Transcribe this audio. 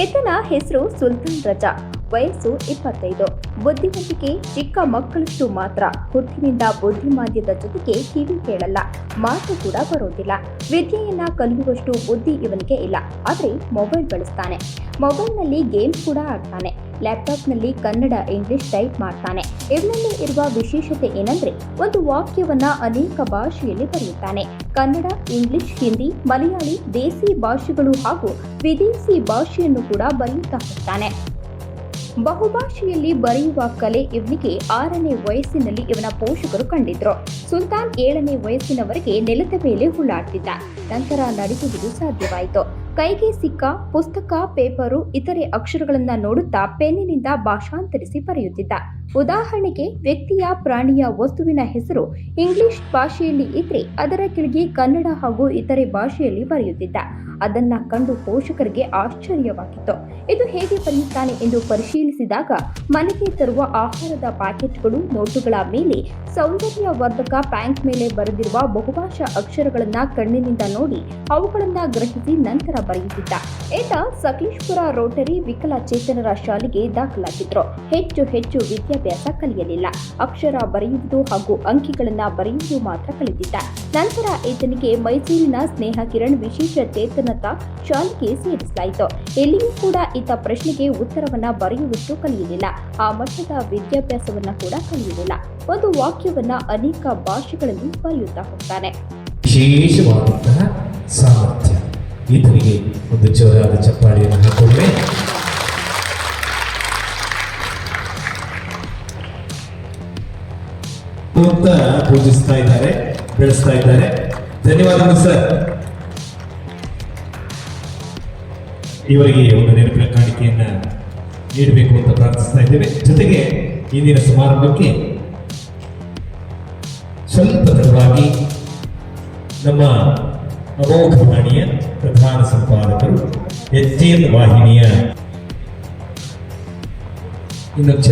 ಈತನ ಹೆಸರು ಸುಲ್ತಾನ್ ರಜಾ, ವಯಸ್ಸು ಇಪ್ಪತ್ತೈದು. ಬುದ್ಧಿವಂತಿಕೆ ಚಿಕ್ಕ ಮಕ್ಕಳಷ್ಟು ಮಾತ್ರ. ಹುಟ್ಟಿನಿಂದ ಬುದ್ಧಿಮಾಂದ್ಯದ ಜೊತೆಗೆ ಕಿವಿ ಕೇಳಲ್ಲ. ಮಾತು ಕೂಡ ಬರೋದಿಲ್ಲ. ವಿದ್ಯೆಯನ್ನ ಕಲಿಯುವಷ್ಟು ಬುದ್ಧಿ ಇವನಿಗೆ ಇಲ್ಲ. ಆದ್ರೆ ಮೊಬೈಲ್ ಬಳಸ್ತಾನೆ. ಮೊಬೈಲ್ನಲ್ಲಿ ಗೇಮ್ಸ್ ಕೂಡ ಆಡ್ತಾನೆ. ಲ್ಯಾಪ್ಟಾಪ್ನಲ್ಲಿ ಕನ್ನಡ, ಇಂಗ್ಲಿಷ್ ಟೈಪ್ ಮಾಡ್ತಾನೆ. ಇವನಲ್ಲಿ ಇರುವ ವಿಶೇಷತೆ ಏನಂದ್ರೆ, ಒಂದು ವಾಕ್ಯವನ್ನ ಅನೇಕ ಭಾಷೆಯಲ್ಲಿ ಬರೆಯುತ್ತಾನೆ. ಕನ್ನಡ, ಇಂಗ್ಲಿಷ್, ಹಿಂದಿ, ಮಲಯಾಳಿ, ದೇಸಿ ಭಾಷೆಗಳು ಹಾಗೂ ವಿದೇಶಿ ಭಾಷೆಯನ್ನು ಕೂಡ ಬರೆಯುತ್ತಾ ಹೋಗ್ತಾನೆ. ಬಹುಭಾಷೆಯಲ್ಲಿ ಬರೆಯುವ ಕಲೆ ಇವನಿಗೆ ಆರನೇ ವಯಸ್ಸಿನಲ್ಲಿ ಇವನ ಪೋಷಕರು ಕಂಡಿದ್ರು. ಸುಲ್ತಾನ್ ಏಳನೇ ವಯಸ್ಸಿನವರೆಗೆ ನೆಲದ ಮೇಲೆ ಹುಳಾಡ್ತಿದ್ದ ನಂತರ ನಡೆಯುವುದು ಸಾಧ್ಯವಾಯಿತು. ಕೈಗೆ ಸಿಕ್ಕ, ಪುಸ್ತಕ, ಪೇಪರು, ಇತರೆ ಅಕ್ಷರಗಳನ್ನ ನೋಡುತ್ತಾ ಪೆನ್ನಿನಿಂದ ಭಾಷಾಂತರಿಸಿ ಬರೆಯುತ್ತಿದ್ದ. ಉದಾಹರಣೆಗೆ, ವ್ಯಕ್ತಿಯ ಪ್ರಾಣಿಯ ವಸ್ತುವಿನ ಹೆಸರು ಇಂಗ್ಲಿಷ್ ಭಾಷೆಯಲ್ಲಿ ಇದ್ರೆ ಅದರ ಕೆಳಗೆ ಕನ್ನಡ ಹಾಗೂ ಇತರೆ ಭಾಷೆಯಲ್ಲಿ ಬರೆಯುತ್ತಿದ್ದ. ಅದನ್ನ ಕಂಡು ಪೋಷಕರಿಗೆ ಆಶ್ಚರ್ಯವಾಗಿತ್ತು. ಇದು ಹೇಗೆ ಬರೆಯುತ್ತಾನೆ ಎಂದು ಪರಿಶೀಲಿಸಿದಾಗ, ಮನೆಗೆ ತರುವ ಆಹಾರದ ಪ್ಯಾಕೆಟ್ಗಳು, ನೋಟುಗಳ ಮೇಲೆ ಸೌಂದರ್ಯವರ್ಧಕ ಪ್ಯಾಂಕ್ ಮೇಲೆ ಬರೆದಿರುವ ಬಹುಭಾಷಾ ಅಕ್ಷರಗಳನ್ನ ಕಣ್ಣಿನಿಂದ ನೋಡಿ ಅವುಗಳನ್ನ ಗ್ರಹಿಸಿ ನಂತರ ಬರೆಯುತ್ತಿದ್ದ. ಈತ ಸಕಲೇಶ್ಪುರ ರೋಟರಿ ವಿಕಲಚೇತನರ ಶಾಲೆಗೆ ದಾಖಲಾಗಿದ್ರು. ಹೆಚ್ಚು ಹೆಚ್ಚು ವಿದ್ಯಾಭ್ಯಾಸ ಕಲಿಯಲಿಲ್ಲ. ಅಕ್ಷರ ಬರೆಯುವುದು ಹಾಗೂ ಅಂಕಿಗಳನ್ನ ಬರೆಯುವುದು ಮಾತ್ರ ಕಲಿತಿದ್ದ. ನಂತರ ಈತನಿಗೆ ಮೈಸೂರಿನ ಸ್ನೇಹ ಕಿರಣ್ ವಿಶೇಷ ಚೇತನತಾ ಶಾಲೆಗೆ ಸೇರಿಸಲಾಯಿತು. ಎಲ್ಲಿಯೂ ಕೂಡ ಈತ ಪ್ರಶ್ನೆಗೆ ಉತ್ತರವನ್ನ ಬರೆಯುವಷ್ಟು ಕಲಿಯಲಿಲ್ಲ. ಆ ಮಟ್ಟದ ವಿದ್ಯಾಭ್ಯಾಸವನ್ನ ಕೂಡ ಕಲಿಯಲಿಲ್ಲ. ಒಂದು ವಾಕ್ಯವನ್ನ ಅನೇಕ ಭಾಷೆಗಳಲ್ಲಿ ಬರೆಯುತ್ತಾ ಹೋಗ್ತಾನೆ. ಸಾಮರ್ಥ್ಯ. ಈತನಿಗೆ ಒಂದು ಜೋರಾದ ಚಪ್ಪಾಳಿಯನ್ನು ಪೂಜಿಸ್ತಾ ಇದ್ದಾರೆ. ಬೆಳೆಸ್ತಾ ಇದ್ದಾರೆ. ಧನ್ಯವಾದಗಳು ಸರ್. ಇವರಿಗೆ ಒಂದು ನೆನಪಿನ ಕಾಣಿಕೆಯನ್ನ ನೀಡಬೇಕು ಅಂತ ಪ್ರಾರ್ಥಿಸ್ತಾ ಇದ್ದೇವೆ. ಜೊತೆಗೆ ಇಂದಿನ ಸಮಾರಂಭಕ್ಕೆ ಸ್ವಲ್ಪ ತಡವಾಗಿ ನಮ್ಮ ಅಮೋಘ ವಾಣಿಯ ಪ್ರಧಾನ ಸಂಪಾದಕರು ಎನ್ ವಾಹಿನಿಯ ಇನ್ನೊಂದು